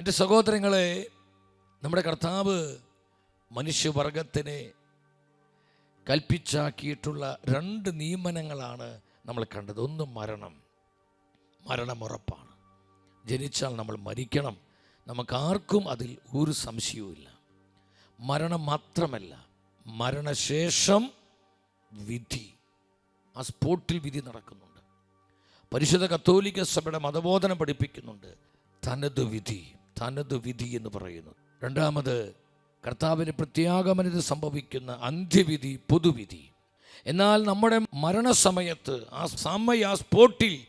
എന്റെ സഹോദരങ്ങളെ നമ്മുടെ കർത്താവ് മനുഷ്യവർഗത്തിനെ കൽപ്പിച്ചാക്കിയിട്ടുള്ള രണ്ട് നിയമനങ്ങളാണ് നമ്മൾ കണ്ടത്. ഒന്ന് മരണം. മരണമുറപ്പാണ് ജനിച്ചാൽ നമ്മൾ മരിക്കണം. നമുക്കാർക്കും അതിൽ ഒരു സംശയവുമില്ല മരണം മാത്രമല്ല മരണശേഷം വിധി. ആ സ്പോട്ടിൽ വിധി നടക്കുന്നുണ്ട്. പരിശുദ്ധ കത്തോലിക്ക സഭയുടെ മതബോധനം പഠിപ്പിക്കുന്നുണ്ട്. തനത് വിധി. തനത് വിധി എന്ന് പറയുന്നു. രണ്ടാമത് കർത്താവിന് പ്രത്യാഗമനത്തിൽ സംഭവിക്കുന്ന അന്ത്യവിധി പൊതുവിധി. എന്നാൽ നമ്മുടെ മരണസമയത്ത് ആ സമയ ആ സ്പോട്ടിൽ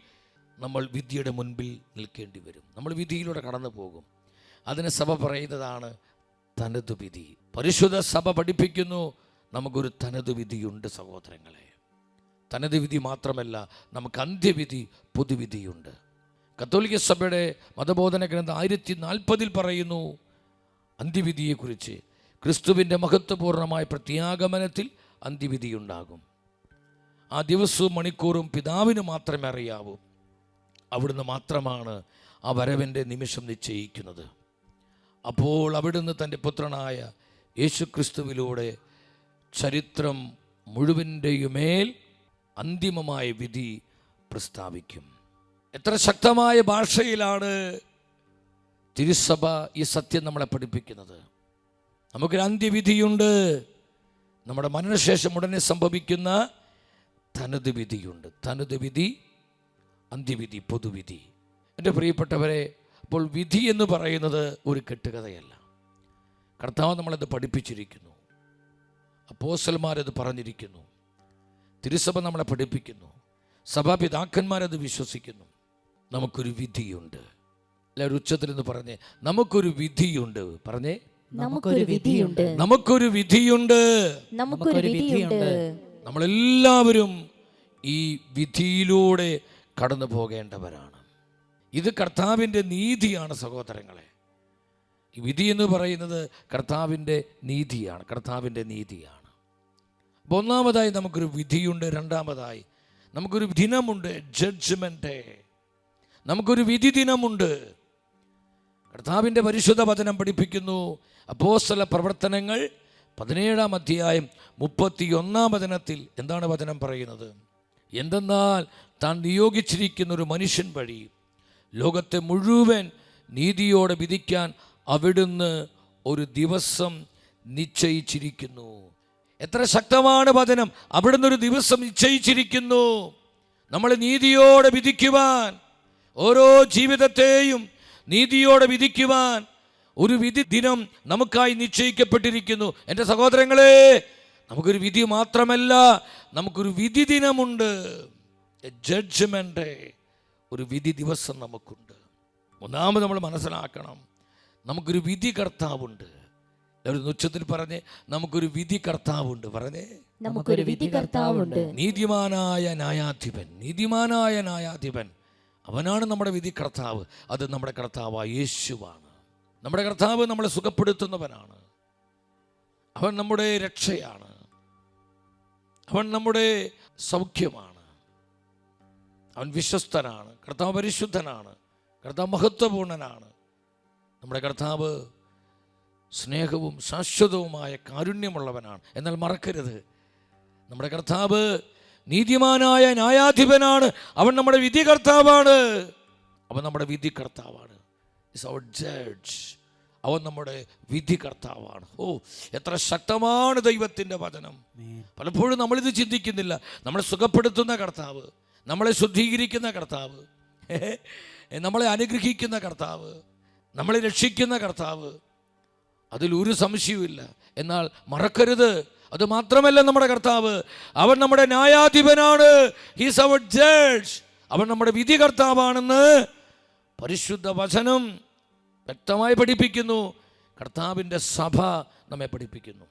നമ്മൾ വിധിയുടെ മുൻപിൽ നിൽക്കേണ്ടി വരും. നമ്മൾ വിധിയിലൂടെ കടന്നു പോകും അതിന് സഭ പറയുന്നതാണ് തനത് വിധി പരിശുദ്ധ സഭ പഠിപ്പിക്കുന്നു നമുക്കൊരു തനത് വിധിയുണ്ട് സഹോദരങ്ങളെ. തനത് വിധി മാത്രമല്ല നമുക്ക് അന്ത്യവിധി പൊതുവിധിയുണ്ട്. കത്തോലിക്ക സഭയുടെ മതബോധന ഗ്രന്ഥം ആയിരത്തി നാൽപ്പതിൽ പറയുന്നു അന്ത്യവിധിയെക്കുറിച്ച് ക്രിസ്തുവിന്റെ മഹത്വപൂർണമായ പ്രത്യാഗമനത്തിൽ അന്ത്യവിധിയുണ്ടാകും ആ ദിവസവും മണിക്കൂറും പിതാവിന് മാത്രമേ അറിയാവൂ. അവിടുന്ന് മാത്രമാണ് ആ വരവിന്റെ നിമിഷം നിശ്ചയിക്കുന്നത്. അപ്പോൾ അവിടുന്ന് തന്റെ പുത്രനായ യേശു ക്രിസ്തുവിലൂടെ ചരിത്രം മുഴുവന്റെയുമേൽ അന്തിമമായ വിധി പ്രസ്താവിക്കും. എത്ര ശക്തമായ ഭാഷയിലാണ് തിരുസഭ ഈ സത്യം നമ്മളെ പഠിപ്പിക്കുന്നത്. നമുക്കൊരു അന്ത്യവിധിയുണ്ട്. നമ്മുടെ മരണശേഷം ഉടനെ സംഭവിക്കുന്ന തനത് വിധിയുണ്ട്. തനത് വിധി അന്ത്യവിധി പൊതുവിധി. എന്റെ പ്രിയപ്പെട്ടവരെ അപ്പോൾ വിധി എന്ന് പറയുന്നത് ഒരു കെട്ടുകഥയല്ല. കർത്താവ് നമ്മളത് പഠിപ്പിച്ചിരിക്കുന്നു. അപ്പോസൽമാരത് പറഞ്ഞിരിക്കുന്നു. തിരുസഭ നമ്മളെ പഠിപ്പിക്കുന്നു. സഭാപിതാക്കന്മാരത് വിശ്വസിക്കുന്നു. നമുക്കൊരു വിധിയുണ്ട്. എല്ലാവരും ഉച്ചത്തിൽ നിന്ന് പറഞ്ഞേ നമുക്കൊരു വിധിയുണ്ട്. പറഞ്ഞേ നമുക്കൊരു വിധിയുണ്ട്. നമുക്കൊരു വിധിയുണ്ട്. നമുക്കൊരു വിധിയുണ്ട്. നമ്മളെല്ലാവരും ഈ വിധിയിലൂടെ കടന്നു പോകേണ്ടവരാണ്. ഇത് കർത്താവിന്റെ നീതിയാണ് സഹോദരങ്ങളെ. ഈ വിധി എന്ന് പറയുന്നത് കർത്താവിന്റെ നീതിയാണ് കർത്താവിന്റെ നീതിയാണ്. അപ്പോൾ ഒന്നാമതായി നമുക്കൊരു വിധിയുണ്ട് രണ്ടാമതായി നമുക്കൊരു ദിനമുണ്ട് ജഡ്ജ്മെന്റ് നമുക്കൊരു വിധി ദിനമുണ്ട് കർത്താവിന്റെ പരിശുദ്ധ വചനം പഠിപ്പിക്കുന്നു. അപ്പോസ്തല പ്രവർത്തനങ്ങൾ പതിനേഴാം അധ്യായം മുപ്പത്തി ഒന്നാം വചനത്തിൽ എന്താണ് വചനം പറയുന്നത്? എന്തെന്നാൽ താൻ നിയോഗിച്ചിരിക്കുന്ന ഒരു മനുഷ്യൻ വഴി ലോകത്തെ മുഴുവൻ നീതിയോടെ വിധിക്കാൻ അവിടുന്ന് ഒരു ദിവസം നിശ്ചയിച്ചിരിക്കുന്നു. എത്ര ശക്തമാണ് വചനം. അവിടുന്ന് ഒരു ദിവസം നിശ്ചയിച്ചിരിക്കുന്നു. നമ്മൾ നീതിയോടെ വിധിക്കുവാൻ ഓരോ ജീവിതത്തെയും നീതിയോടെ വിധിക്കുവാൻ ഒരു വിധി ദിനം നമുക്കായി നിശ്ചയിക്കപ്പെട്ടിരിക്കുന്നു. എന്റെ സഹോദരങ്ങളെ നമുക്കൊരു വിധി മാത്രമല്ല നമുക്കൊരു വിധി ദിനമുണ്ട്. ജഡ്ജ്മെന്റ് ഒരു വിധി ദിവസം നമുക്കുണ്ട്. ഒന്നാമത് നമ്മൾ മനസ്സിലാക്കണം നമുക്കൊരു വിധി കർത്താവുണ്ട്. ഒരു ഉച്ചത്തിൽ പറഞ്ഞ് നമുക്കൊരു വിധി കർത്താവുണ്ട്. പറഞ്ഞേ. നമുക്കൊരു വിധി കർത്താവുണ്ട്. നീതിമാനായ ന്യായാധിപൻ നീതിമാനായ ന്യായാധിപൻ. അവനാണ് നമ്മുടെ വിധി കർത്താവ്. അത് നമ്മുടെ കർത്താവ് യേശുവാണ്. നമ്മുടെ കർത്താവ് നമ്മളെ സുഖപ്പെടുത്തുന്നവനാണ്. അവൻ നമ്മുടെ രക്ഷയാണ്. അവൻ നമ്മുടെ സൗഖ്യമാണ്. അവൻ വിശ്വസ്തനാണ്. കർത്താവ് പരിശുദ്ധനാണ്. കർത്താവ് മഹത്വപൂർണനാണ്. നമ്മുടെ കർത്താവ് സ്നേഹവും ശാശ്വതവുമായ കാരുണ്യമുള്ളവനാണ്. എന്നാൽ മറക്കരുത്. നമ്മുടെ കർത്താവ് നീതിമാനായ ന്യായാധിപനാണ്. അവൻ നമ്മുടെ വിധി കർത്താവാണ് അവൻ നമ്മുടെ വിധി കർത്താവാണ് ഇസ് അവർ ജഡ്ജ് അവൻ നമ്മുടെ വിധി കർത്താവാണ് ഓ എത്ര ശക്തമാണ് ദൈവത്തിന്റെ വചനം. പലപ്പോഴും നമ്മളിത് ചിന്തിക്കുന്നില്ല. നമ്മളെ സുഖപ്പെടുത്തുന്ന കർത്താവ് നമ്മളെ ശുദ്ധീകരിക്കുന്ന കർത്താവ് നമ്മളെ അനുഗ്രഹിക്കുന്ന കർത്താവ് നമ്മളെ രക്ഷിക്കുന്ന കർത്താവ്. അതിൽ ഒരു സംശയവുമില്ല. എന്നാൽ മറക്കരുത്. അത് മാത്രമല്ല നമ്മുടെ കർത്താവ്. അവൻ നമ്മുടെ ന്യായാധിപനാണ്. ഹീസ് അവർ ജഡ്ജ് അവൻ നമ്മുടെ വിധി കർത്താവാണെന്ന് പരിശുദ്ധ വചനം വ്യക്തമായി പഠിപ്പിക്കുന്നു. കർത്താവിന്റെ സഭ നമ്മെ പഠിപ്പിക്കുന്നു.